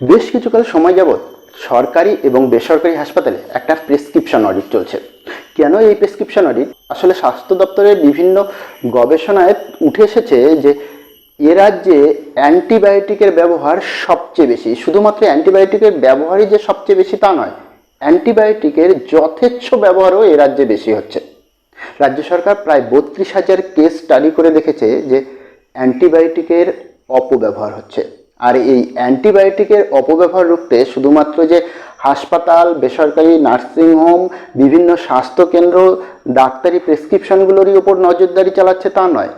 বেশ কিছুকাল সময় যাবৎ সরকারি এবং বেসরকারি হাসপাতালে একটা প্রেসক্রিপশন অডিট চলছে। কেন এই প্রেসক্রিপশন অডিট? আসলে স্বাস্থ্য দপ্তরের বিভিন্ন গবেষণায় উঠে এসেছে যে এ রাজ্যে অ্যান্টিবায়োটিকের ব্যবহার সবচেয়ে বেশি। শুধুমাত্র অ্যান্টিবায়োটিকের ব্যবহারই যে সবচেয়ে বেশি তা নয়, অ্যান্টিবায়োটিকের যথেচ্ছ ব্যবহারও এ রাজ্যে বেশি হচ্ছে। রাজ্য সরকার প্রায় বত্রিশ হাজার কেস স্টাডি করে দেখেছে যে অ্যান্টিবায়োটিকের অপব্যবহার হচ্ছে। আর এই অ্যান্টিবায়োটিকের অপব্যবহার রুখতে শুধুমাত্র যে হাসপাতাল, বেসরকারি নার্সিংহোম বিভিন্ন স্বাস্থ্যকেন্দ্র, ডাক্তারি প্রেসক্রিপশনগুলোরই ওপর নজরদারি চালাচ্ছে তা নয়।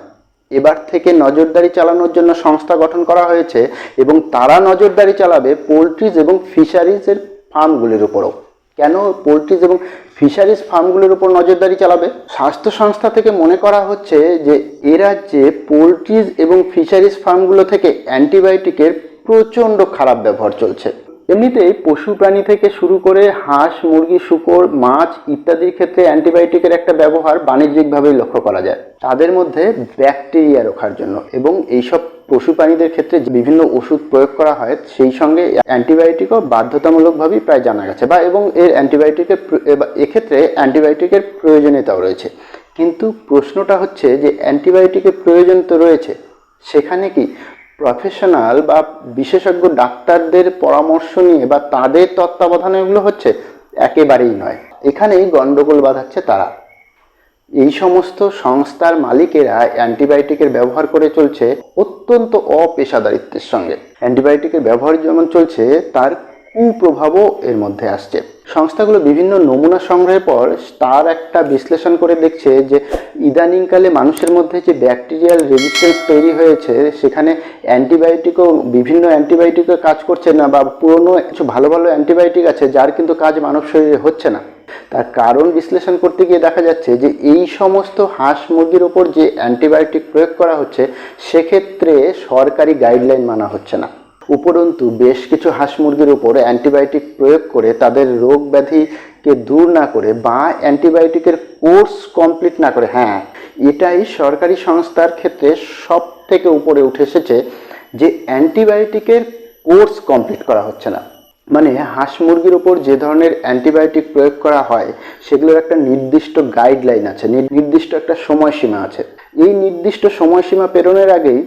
এবার থেকে নজরদারি চালানোর জন্য সংস্থা গঠন করা হয়েছে এবং তারা নজরদারি চালাবে পোলট্রিজ এবং ফিশারিজের ফার্মগুলির উপরও। কেন পোলট্রিজ এবং ফিশারিজ ফার্মগুলোর উপর নজরদারি চালাবে? স্বাস্থ্য সংস্থা থেকে মনে করা হচ্ছে যে, এ রাজ্যে পোলট্রিজ এবং ফিশারিজ ফার্মগুলো থেকে অ্যান্টিবায়োটিকের প্রচণ্ড খারাপ ব্যবহার চলছে। এমনিতেই পশু প্রাণী থেকে শুরু করে হাঁস, মুরগি, শুকর, মাছ ইত্যাদির ক্ষেত্রে অ্যান্টিবায়োটিকের একটা ব্যবহার বাণিজ্যিকভাবেই লক্ষ্য করা যায়। তাদের মধ্যে ব্যাকটেরিয়া রোখার জন্য এবং এইসব পশু প্রাণীদের ক্ষেত্রে বিভিন্ন ওষুধ প্রয়োগ করা হয়, সেই সঙ্গে অ্যান্টিবায়োটিকও বাধ্যতামূলকভাবেই প্রায় জানা গেছে বা এবং এর অ্যান্টিবায়োটিকের এক্ষেত্রে অ্যান্টিবায়োটিকের প্রয়োজনীয়তাও রয়েছে। কিন্তু প্রশ্নটা হচ্ছে যে অ্যান্টিবায়োটিকের প্রয়োজন তো রয়েছে, সেখানে কি প্রফেশনাল বা বিশেষজ্ঞ ডাক্তারদের পরামর্শ নিয়ে বা তাদের তত্ত্বাবধানে এগুলো হচ্ছে, একেবারেই নয়। এখানেই গন্ডগোল বাঁধাচ্ছে তারা। এই সমস্ত সংস্থার মালিকেরা অ্যান্টিবায়োটিকের ব্যবহার করে চলছে অত্যন্ত অপেশাদারিত্বের সঙ্গে। অ্যান্টিবায়োটিকের ব্যবহার যেমন চলছে, তার কুপ্রভাবও এর মধ্যে আসছে। সংস্থাগুলো বিভিন্ন নমুনা সংগ্রহের পর তার একটা বিশ্লেষণ করে দেখছে যে ইদানিংকালে মানুষের মধ্যে যে ব্যাকটেরিয়াল রেজিস্ট্যান্স তৈরি হয়েছে, সেখানে অ্যান্টিবায়োটিকও বিভিন্ন অ্যান্টিবায়োটিকও কাজ করছে না বা পুরনো কিছু ভালো ভালো অ্যান্টিবায়োটিক আছে, যার কিন্তু কাজ মানব শরীরে হচ্ছে না। তার কারণ বিশ্লেষণ করতে গিয়ে দেখা যাচ্ছে যে এই সমস্ত হাঁস মুরগির ওপর যে অ্যান্টিবায়োটিক প্রয়োগ করা হচ্ছে, সেক্ষেত্রে সরকারি গাইডলাইন মানা হচ্ছে না। উপরন্তু বেশ কিছু হাঁস মুরগির উপর অ্যান্টিবায়োটিক প্রয়োগ করে তাদের রোগ ব্যাধিকে দূর না করে বা অ্যান্টিবায়োটিকের কোর্স কমপ্লিট না করে হ্যাঁ এটাই সরকারি সংস্থার ক্ষেত্রে সব থেকে উপরে উঠে এসেছে যে অ্যান্টিবায়োটিকের কোর্স কমপ্লিট করা হচ্ছে না। মানে হাঁস মুরগির উপর যে ধরনের অ্যান্টিবায়োটিক প্রয়োগ করা হয়, সেগুলোর একটা নির্দিষ্ট গাইডলাইন আছে, নির্দিষ্ট একটা সময়সীমা আছে। এই নির্দিষ্ট সময়সীমা পেরোনোর আগেই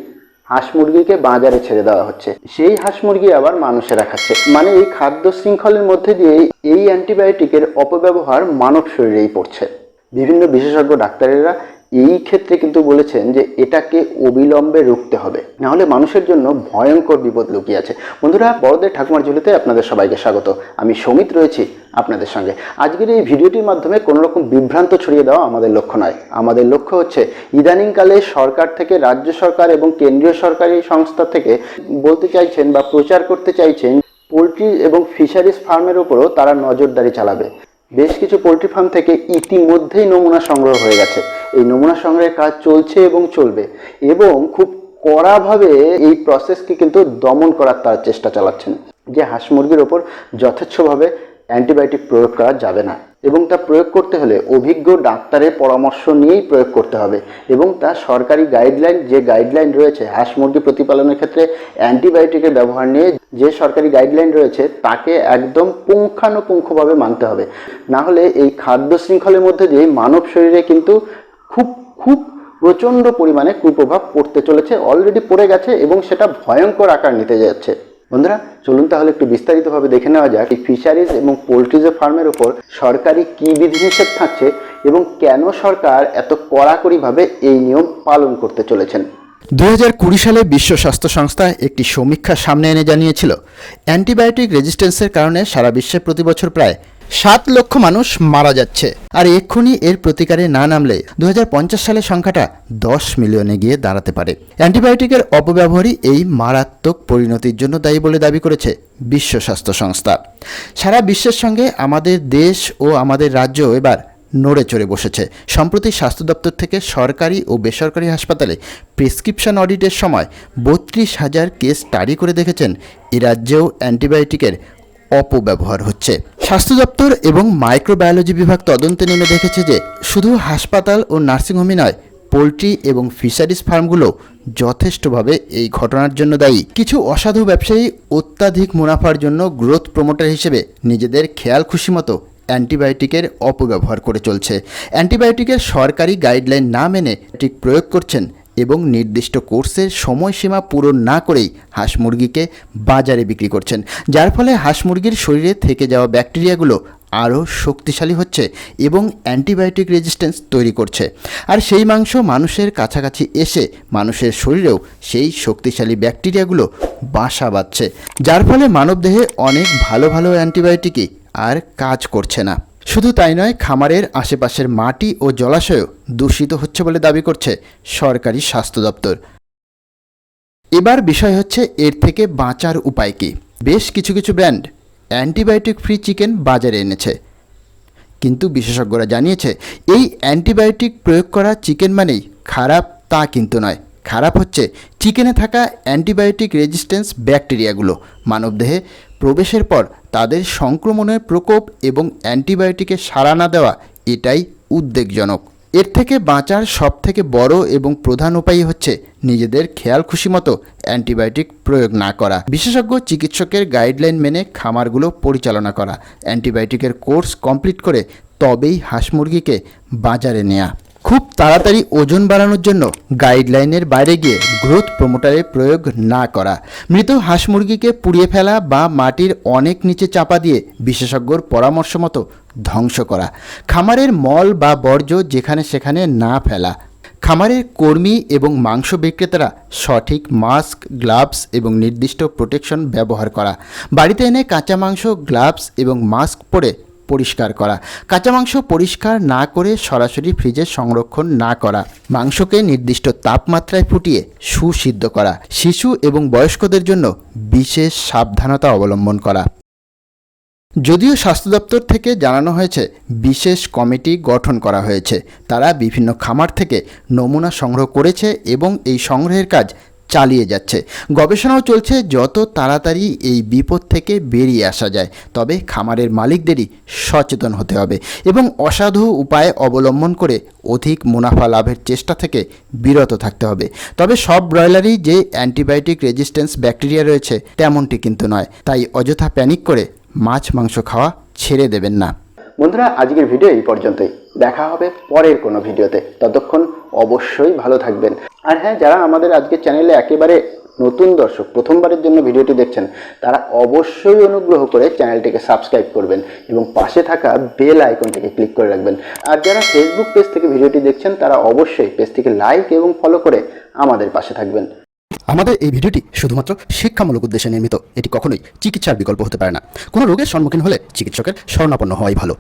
হাঁস মুরগিকে বাজারে ছেড়ে দেওয়া হচ্ছে। সেই হাঁস মুরগি আবার মানুষেরা খাচ্ছে মানে এই খাদ্য শৃঙ্খলের মধ্যে দিয়ে এই অ্যান্টিবায়োটিকের অপব্যবহার মানব শরীরেই পড়ছে। বিভিন্ন বিশেষজ্ঞ ডাক্তারেরা এই ক্ষেত্রে কিন্তু বলেছেন যে এটাকে অবিলম্বে রুখতে হবে। নাহলে মানুষের জন্য ভয়ঙ্কর বিপদ লুকিয়ে আছে। বন্ধুরা, বড়দের ঠাকুমার ঝুলিতে আপনাদের সবাইকে স্বাগত। আমি সমিত রয়েছি আপনাদের সঙ্গে। আজকের এই ভিডিওটির মাধ্যমে কোনো রকম বিভ্রান্ত ছড়িয়ে দেওয়া আমাদের লক্ষ্য নয়। আমাদের লক্ষ্য হচ্ছে, ইদানিংকালে সরকার থেকে রাজ্য সরকার এবং কেন্দ্রীয় সরকারি সংস্থা থেকে বলতে চাইছেন বা প্রচার করতে চাইছেন, পোলট্রি এবং ফিশারিজ ফার্মের উপরও তারা নজরদারি চালাবে। বেশ কিছু পোলট্রি ফার্ম থেকে ইতিমধ্যেই নমুনা সংগ্রহ হয়ে গেছে। এই নমুনা সংগ্রহের কাজ চলছে এবং চলবে এবং খুব কড়াভাবে এই প্রসেসকে কিন্তু দমন করার তার চেষ্টা চালাচ্ছেন যে হাঁস মুরগির ওপর যথেচ্ছভাবে অ্যান্টিবায়োটিক প্রয়োগ করা যাবে না এবং তা প্রয়োগ করতে হলে অভিজ্ঞ ডাক্তারের পরামর্শ নিয়েই প্রয়োগ করতে হবে এবং তা সরকারি গাইডলাইন যে গাইডলাইন রয়েছে হাঁস মুরগি প্রতিপালনের ক্ষেত্রে অ্যান্টিবায়োটিকের ব্যবহার নিয়ে যে সরকারি গাইডলাইন রয়েছে, তাকে একদম পুঙ্খানুপুঙ্খভাবে মানতে হবে। না হলে এই খাদ্য শৃঙ্খলের মধ্যে দিয়ে মানব শরীরে কিন্তু খুব খুব প্রচণ্ড পরিমাণে কুপ্রভাব পড়তে চলেছে অলরেডি পড়ে গেছে এবং সেটা ভয়ঙ্কর আকার নিতে যাচ্ছে। বন্ধুরা, চলুন তাহলে একটু বিস্তারিতভাবে দেখে নেওয়া যাক এই ফিশারিজ এবং পোলট্রিজ ফার্মের উপর সরকারি কী বিধিনিষেধ থাকছে এবং কেন সরকার এত কড়াকড়িভাবে এই নিয়ম পালন করতে চলেছেন। দু হাজার কুড়ি সালে বিশ্ব স্বাস্থ্য সংস্থা একটি সমীক্ষা সামনে এনে জানিয়েছিল, অ্যান্টিবায়োটিক রেজিস্ট্যান্সের কারণে সারা বিশ্বে প্রতি বছর প্রায় সাত লক্ষ মানুষ মারা যাচ্ছে। আর এক্ষুনি এর প্রতিকারে না নামলে দু সালের সংখ্যাটা দশ মিলিয়নে গিয়ে দাঁড়াতে পারে। অ্যান্টিবায়োটিকের অপব্যবহারই এই মারাত্মক পরিণতির জন্য দায়ী বলে দাবি করেছে বিশ্ব স্বাস্থ্য সংস্থা। সারা বিশ্বের সঙ্গে আমাদের দেশ ও আমাদের রাজ্য এবার নড়ে চড়ে বসেছে। সম্প্রতি স্বাস্থ্য দপ্তর থেকে সরকারি ও বেসরকারি হাসপাতালে প্রেসক্রিপশন অডিটের সময় বত্রিশ হাজার কেস স্টাডি করে দেখেছেন। এ রাজ্যেও অ্যান্টিবায়োটিকের অপব্যবহার হচ্ছে। স্বাস্থ্য দপ্তর এবং মাইক্রোবায়োলজি বিভাগ তদন্তে নেমে দেখেছে যে, শুধু হাসপাতাল ও নার্সিংহোমই নয়, পোলট্রি এবং ফিশারিজ ফার্মগুলো যথেষ্টভাবে এই ঘটনার জন্য দায়ী। কিছু অসাধু ব্যবসায়ী অত্যাধিক মুনাফার জন্য গ্রোথ প্রমোটার হিসেবে নিজেদের খেয়াল খুশি মতো অ্যান্টিবায়োটিকের অপব্যবহার করে চলছে। অ্যান্টিবায়োটিকের সরকারি গাইডলাইন না মেনে ঠিক প্রয়োগ করছেন এবং নির্দিষ্ট কোর্সের সময়সীমা পূরণ না করেই হাঁস মুরগিকে বাজারে বিক্রি করছেন। যার ফলে হাঁস মুরগির শরীরে থেকে যাওয়া ব্যাকটেরিয়াগুলো আরও শক্তিশালী হচ্ছে এবং অ্যান্টিবায়োটিক রেজিস্ট্যান্স তৈরি করছে। আর সেই মাংস মানুষের কাছাকাছি এসে মানুষের শরীরেও সেই শক্তিশালী ব্যাকটেরিয়াগুলো বাসা বাঁধছে। যার ফলে মানবদেহে অনেক ভালো ভালো অ্যান্টিবায়োটিকই আর কাজ করছে না। শুধু তাই নয়, খামারের আশেপাশের মাটি ও জলাশয়ও দূষিত হচ্ছে বলে দাবি করছে সরকারি স্বাস্থ্য দপ্তর। এবার বিষয় হচ্ছে, এর থেকে বাঁচার উপায় কি? বেশ কিছু কিছু ব্র্যান্ড অ্যান্টিবায়োটিক ফ্রি চিকেন বাজারে এনেছে। কিন্তু বিশেষজ্ঞরা জানিয়েছে, এই অ্যান্টিবায়োটিক প্রয়োগ করা চিকেন মানেই খারাপ তা কিন্তু নয়। খারাপ হচ্ছে, চিকেনে থাকা অ্যান্টিবায়োটিক রেজিস্ট্যান্স ব্যাকটেরিয়াগুলো, মানবদেহে প্রবেশের পর তাদের সংক্রমণের প্রকোপ এবং অ্যান্টিবায়োটিকে সাড়া না দেওয়া এটাই উদ্বেগজনক। এর থেকে বাঁচার সবথেকে বড় এবং প্রধান উপায় হচ্ছে নিজেদের খেয়াল খুশি মতো অ্যান্টিবায়োটিক প্রয়োগ না করা। বিশেষজ্ঞ চিকিৎসকের গাইডলাইন মেনে খামারগুলো পরিচালনা করা। অ্যান্টিবায়োটিকের কোর্স কমপ্লিট করে তবেই হাঁস মুরগিকে বাজারে নেওয়া খুব তাড়াতাড়ি ওজন বাড়ানোর জন্য গাইডলাইনের বাইরে গিয়ে গ্রোথ প্রমোটারের প্রয়োগ না করা। মৃত হাঁস মুরগিকে পুড়িয়ে ফেলা বা মাটির অনেক নিচে চাপা দিয়ে বিশেষজ্ঞর পরামর্শ মতো ধ্বংস করা। খামারের মল বা বর্জ্য যেখানে সেখানে না ফেলা। খামারের কর্মী এবং মাংস বিক্রেতারা সঠিক মাস্ক, গ্লাভস এবং নির্দিষ্ট প্রোটেকশন ব্যবহার করা। বাড়িতে এনে কাঁচা মাংস, গ্লাভস এবং মাস্ক পরে পরিষ্কার করা। কাঁচা মাংস পরিষ্কার না করে সরাসরি ফ্রিজে সংরক্ষণ না করা। মাংসকে নির্দিষ্ট তাপমাত্রায় ফুটিয়ে সুসিদ্ধ করা। শিশু এবং বয়স্কদের জন্য বিশেষ সাবধানতা অবলম্বন করা। যদিও স্বাস্থ্য দপ্তর থেকে জানানো হয়েছে, বিশেষ কমিটি গঠন করা হয়েছে। তারা বিভিন্ন খামার থেকে নমুনা সংগ্রহ করেছে এবং এই সংগ্রহের কাজ চালিয়ে যাচ্ছে। গবেষণাও চলছে যত তাড়াতাড়ি এই বিপদ থেকে বেরিয়ে আসা যায়, তবে খামারের মালিকদেরই সচেতন হতে হবে এবং অসাধু উপায় অবলম্বন করে অধিক মুনাফা লাভের চেষ্টা থেকে বিরত থাকতে হবে। তবে সব ব্রয়লারই যে অ্যান্টিবায়োটিক রেজিস্ট্যান্স ব্যাকটেরিয়া রয়েছে, তেমনটি কিন্তু নয়। তাই অযথা প্যানিক করে মাছ, মাংস খাওয়া ছেড়ে দেবেন না। বন্ধুরা, আজকের ভিডিও এই পর্যন্তই। দেখা হবে পরের কোনো ভিডিওতে। ততক্ষণ অবশ্যই ভালো থাকবেন। আর হ্যাঁ যারা আমাদের আজকের চ্যানেলে একেবারে নতুন দর্শক, প্রথমবারের জন্য ভিডিওটি দেখছেন, তারা অবশ্যই অনুগ্রহ করে চ্যানেলটিকে সাবস্ক্রাইব করবেন এবং পাশে থাকা বেল আইকনটিকে ক্লিক করে রাখবেন। আর যারা ফেসবুক পেজ থেকে ভিডিওটি দেখছেন, তারা অবশ্যই পেজটিকে লাইক এবং ফলো করে আমাদের পাশে থাকবেন। আমাদের এই ভিডিওটি শুধুমাত্র শিক্ষামূলক উদ্দেশ্যে নির্মিত। এটি কখনোই চিকিৎসার বিকল্প হতে পারে না। কোনো রোগের সম্মুখীন হলে চিকিৎসকের শরণাপন্ন হওয়াই ভালো।